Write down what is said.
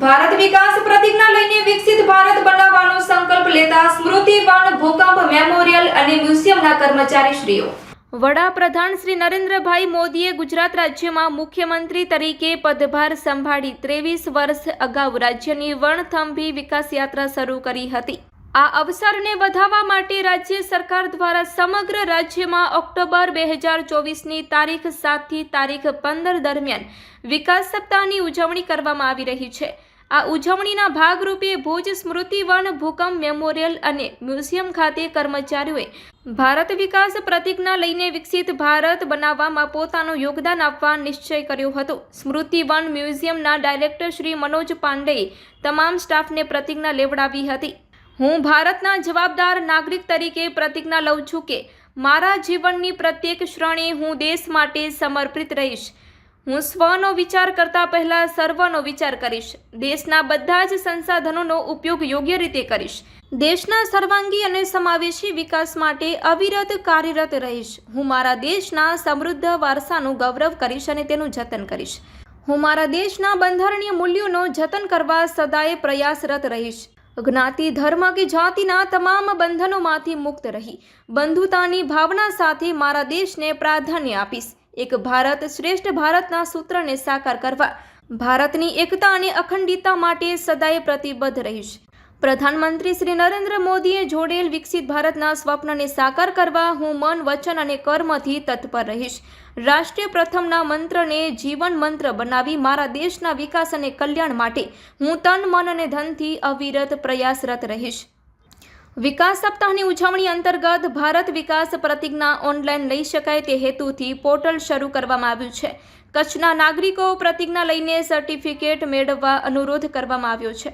ભારત વિકાસ પ્રતિજ્ઞા લઈને વિકસિત ભારત બનાવવાનો સંકલ્પ લેતા સ્મૃતિવન ભૂકંપ મેમોરિયલ અને મ્યુઝિયમના કર્મચારીશ્રીઓ. વડાપ્રધાન શ્રી નરેન્દ્રભાઈ મોદીએ ગુજરાત રાજ્યમાં મુખ્યમંત્રી તરીકે પદભાર સંભાળી ત્રેવીસ વર્ષ અગાઉ રાજ્યની વણથંભી વિકાસ યાત્રા શરૂ કરી હતી. આ અવસરને વધાવવા માટે રાજ્ય સરકાર દ્વારા સમગ્ર રાજ્યમાં ઓક્ટોબર બે હજાર ચોવીસની તારીખ સાતથી તારીખ પંદર દરમિયાન વિકાસ સપ્તાહની ઉજવણી કરવામાં આવી રહી છે. આ ઉજવણીના ભાગરૂપે ભુજ સ્મૃતિવન ભૂકંપ મેમોરિયલ અને મ્યુઝિયમ ખાતે કર્મચારીઓએ ભારત વિકાસ પ્રતિજ્ઞા લઈને વિકસિત ભારત બનાવવામાં પોતાનું યોગદાન આપવા નિશ્ચય કર્યો હતો. સ્મૃતિવન મ્યુઝિયમના ડાયરેક્ટર શ્રી મનોજ પાંડેએ તમામ સ્ટાફને પ્રતિજ્ઞા લેવડાવી હતી. હું ભારતના જવાબદાર નાગરિક તરીકે પ્રતિજ્ઞા લઉં છું કે મારા જીવનની પ્રત્યેક ક્ષણે હું દેશ માટે સમર્પિત રહીશ. હું સ્વનો વિચાર કરતા પહેલા સર્વનો વિચાર કરીશ. દેશના બધા જ સંસાધનોનો ઉપયોગ યોગ્ય રીતે કરીશ. દેશના સર્વાંગી અને સમાવેશી વિકાસ માટે અવિરત કાર્યરત રહીશ. હું મારા દેશના સમૃદ્ધ વારસાનું ગૌરવ કરીશ અને તેનું જતન કરીશ. હું મારા દેશના બંધારણીય મૂલ્યોનો જતન કરવા સદાય પ્રયાસરત રહીશ. જ્ઞાતિ, ધર્મ કે જાતિના તમામ બંધનોમાંથી મુક્ત રહી. બંધુતાની ભાવના સાથે મારા દેશને પ્રાધાન્ય આપીશ. એક ભારત શ્રેષ્ઠ ભારતના સૂત્રને સાકાર કરવા, ભારતની એકતા અને અખંડિતતા માટે સદાય પ્રતિબદ્ધ રહીશ. પ્રધાનમંત્રી શ્રી નરેન્દ્ર મોદીએ જોડેલ વિકસિત ભારતના સ્વપ્નને સાકાર કરવા હું મન, વચન અને કર્મથી તત્પર રહીશ. રાષ્ટ્રીય પ્રથમના મંત્રને જીવન મંત્ર બનાવી મારા દેશના વિકાસ અને કલ્યાણ માટે હું તન, મન અને ધનથી અવિરત પ્રયાસરત રહીશ. વિકાસ સપ્તાહની ઉજવણી અંતર્ગત ભારત વિકાસ પ્રતિજ્ઞા ઓનલાઈન લઈ શકાય તે હેતુથી પોર્ટલ શરૂ કરવામાં આવ્યું છે. કચ્છના નાગરિકો પ્રતિજ્ઞા લઈને સર્ટિફિકેટ મેળવવા અનુરોધ કરવામાં આવ્યો છે.